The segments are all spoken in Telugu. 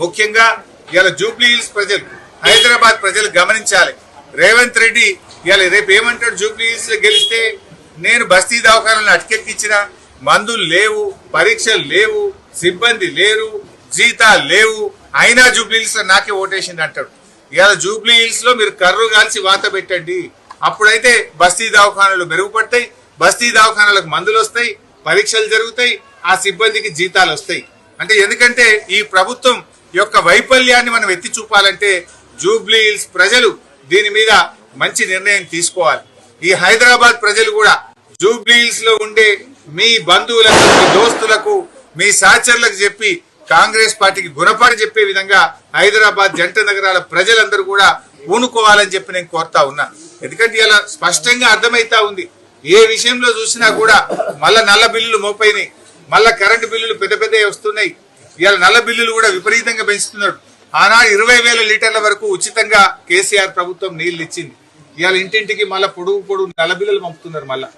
ముఖ్యంగా ఇవాళ జూబ్లీ హిల్స్ ప్రజలు హైదరాబాద్ ప్రజలు గమనించాలి. రేవంత్ రెడ్డి ఇవాళ రేపు ఏమంటాడు జూబ్లీ హిల్స్లో గెలిస్తే? నేను బస్తీ దవాఖానాలను అటకెక్కించిన మందులు లేవు పరీక్షలు లేవు సిబ్బంది లేరు జీతాలు లేవు. అయినా జూబ్లీ హిల్స్లో నాకే ఓటేసింది అంటాడు. ఇవాళ జూబ్లీ హిల్స్లో మీరు కర్రు కాల్చి వాత పెట్టండి. అప్పుడైతే బస్తీ దవాఖానాలు మెరుగుపడతాయి బస్తీ దవాఖానాలకు మందులు వస్తాయి పరీక్షలు జరుగుతాయి ఆ సిబ్బందికి జీతాలు వస్తాయి. అంటే ఎందుకంటే ఈ ప్రభుత్వం యొక్క వైఫల్యాన్ని మనం ఎత్తి చూపాలంటే జూబ్లీ హిల్స్ ప్రజలు దీని మీద మంచి నిర్ణయం తీసుకోవాలి. ఈ హైదరాబాద్ ప్రజలు కూడా జూబ్లీ హిల్స్లో ఉండే మీ బంధువులకు మీ దోస్తులకు మీ సహచరులకు చెప్పి కాంగ్రెస్ పార్టీకి గుణపాఠం చెప్పే విధంగా హైదరాబాద్ జంట నగరాల ప్రజలందరూ కూడా పూనుకోవాలని చెప్పి నేను కోరుతా ఉన్నా. ఎందుకంటే ఇలా స్పష్టంగా అర్థమైతా ఉంది. ఏ విషయంలో చూసినా కూడా మళ్ళా నల్ల బిల్లులు మోపైనాయి. మళ్ళా కరెంటు బిల్లులు పెద్ద పెద్దవి వస్తున్నాయి. ఇవాళ నల్ల బిల్లులు కూడా విపరీతంగా పెంచుతున్నాడు. ఆనాడు ఇరవై వేల లీటర్ల వరకు ఉచితంగా కేసీఆర్ ప్రభుత్వం నీళ్ళు ఇచ్చింది. ఇవాళ ఇంటింటికి మళ్ళా పొడుగు పొడుగు నల్ల బిల్లులు పంపుతున్నారు మళ్ళా.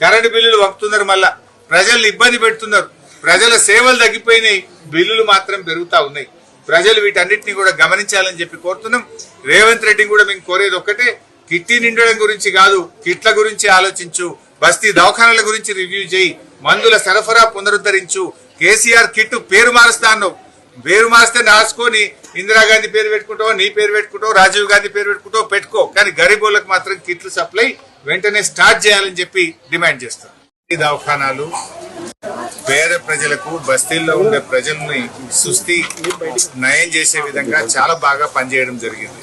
కరెంటు బిల్లులు పంపుతున్నారు మళ్ళా. ప్రజల్ని ఇబ్బంది పెడుతున్నారు. ప్రజల సేవలు తగ్గిపోయినాయి బిల్లులు మాత్రం పెరుగుతా ఉన్నాయి. ప్రజలు వీటన్నిటిని కూడా గమనించాలని చెప్పి కోరుతున్నాం. రేవంత్ రెడ్డిని కూడా మేము కోరేది ఒక్కటే కిట్టి నిండడం గురించి కాదు కిట్ల గురించి ఆలోచించు బస్తీ దవాఖానాల గురించి రివ్యూ చేయి మందుల సరఫరా పునరుద్ధరించు కేసీఆర్ కిట్టు పేరు మారుస్తాను పేరు మారిస్తే రాసుకొని ఇందిరాగాంధీ పేరు పెట్టుకుంటావు నీ పేరు పెట్టుకుంటావు రాజీవ్ గాంధీ పేరు పెట్టుకుంటావు పెట్టుకో. కానీ గరీబులకు మాత్రం కిట్లు సప్లై వెంటనే స్టార్ట్ చేయాలని చెప్పి డిమాండ్ చేస్తాం. ఈ దవాఖానాలు పేద ప్రజలకు బస్తీల్లో ఉండే ప్రజల్ని సుస్థి నయం చేసే విధంగా చాలా బాగా పనిచేయడం జరిగింది.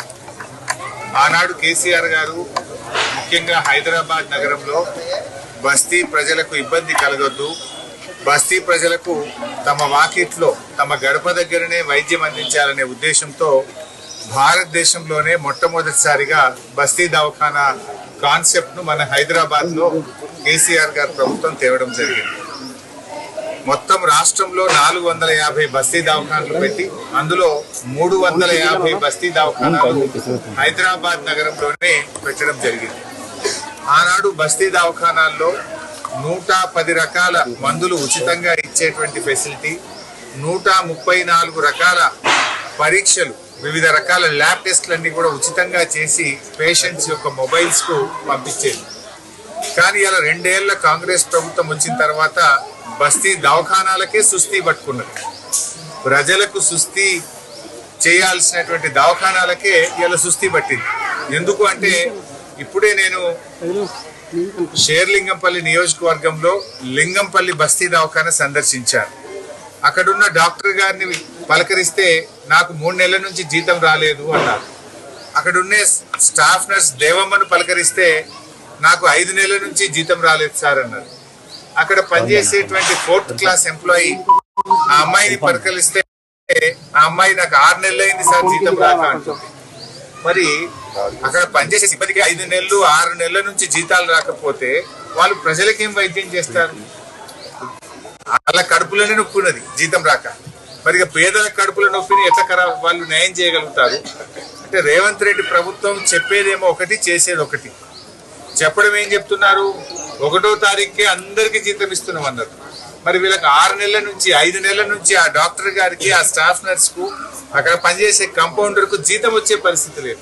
ఆనాడు కేసీఆర్ గారు ముఖ్యంగా హైదరాబాద్ నగరంలో బస్తీ ప్రజలకు ఇబ్బంది కలగొద్దు బస్తీ ప్రజలకు తమ వాకిట్లో తమ గడప దగ్గరనే వైద్యం అందించాలనే ఉద్దేశంతో భారతదేశంలోనే మొట్టమొదటిసారిగా బస్తీ దవాఖానా కాన్సెప్ట్ను మన హైదరాబాద్లో కేసీఆర్ గారు ప్రభుత్వం తేవడం జరిగింది. మొత్తం రాష్ట్రంలో నాలుగు వందల యాభై బస్తీ దవాఖానాలు పెట్టి అందులో మూడు వందల యాభై బస్తీ దవాఖానాలు హైదరాబాద్ నగరంలోనే పెట్టడం జరిగింది. ఆనాడు బస్తీ దవాఖానాల్లో నూట పది రకాల మందులు ఉచితంగా ఇచ్చేటువంటి ఫెసిలిటీ నూట ముప్పై నాలుగు రకాల పరీక్షలు వివిధ రకాల ల్యాబ్ టెస్ట్లన్నీ కూడా ఉచితంగా చేసి పేషెంట్స్ యొక్క మొబైల్స్కు పంపించేది. కానీ ఇలా రెండేళ్ళ కాంగ్రెస్ ప్రభుత్వం వచ్చిన తర్వాత బస్తీ దవాఖానాలకే సుస్థి పట్టుకున్నది. ప్రజలకు సుస్థి చేయాల్సినటువంటి దవాఖానాలకే ఇలా సుస్థి పట్టింది. ఎందుకు అంటే ఇప్పుడే నేను షేర్లింగంపల్లి నియోజకవర్గంలో లింగంపల్లి బస్తీ దవాఖాన సందర్శించారు. అక్కడున్న డాక్టర్ గారిని పలకరిస్తే నాకు మూడు నెలల నుంచి జీతం రాలేదు అన్నారు. అక్కడున్నే స్టాఫ్ నర్స్ దేవమ్మను పలకరిస్తే నాకు ఐదు నెలల నుంచి జీతం రాలేదు సార్ అన్నారు. అక్కడ పనిచేసేటువంటి ఫోర్త్ క్లాస్ ఎంప్లాయీ ఆ అమ్మాయిని పలకరిస్తే ఆ అమ్మాయి నాకు ఆరు నెలలు అయింది సార్ జీతం రాక అంటుంది. మరి అక్కడ పనిచేసే సిబ్బందికి ఐదు నెలలు ఆరు నెలల నుంచి జీతాలు రాకపోతే వాళ్ళు ప్రజలకేం వైద్యం చేస్తారు? వాళ్ళ కడుపులోనే నొప్పి ఉన్నది జీతం రాక. మరి ఇక పేదల కడుపుల నొప్పిని ఎట్లా కరా వాళ్ళు న్యాయం చేయగలుగుతారు? అంటే రేవంత్ రెడ్డి ప్రభుత్వం చెప్పేదేమో ఒకటి చేసేది ఒకటి. చెప్పడం ఏం చెప్తున్నారు? ఒకటో తారీఖుకే అందరికి జీతం ఇస్తున్నాం అన్నారు. మరి వీళ్ళకి ఆరు నెలల నుంచి ఐదు నెలల నుంచి ఆ డాక్టర్ గారికి ఆ స్టాఫ్ నర్స్కు అక్కడ పనిచేసే కంపౌండర్కు జీతం వచ్చే పరిస్థితి లేదు.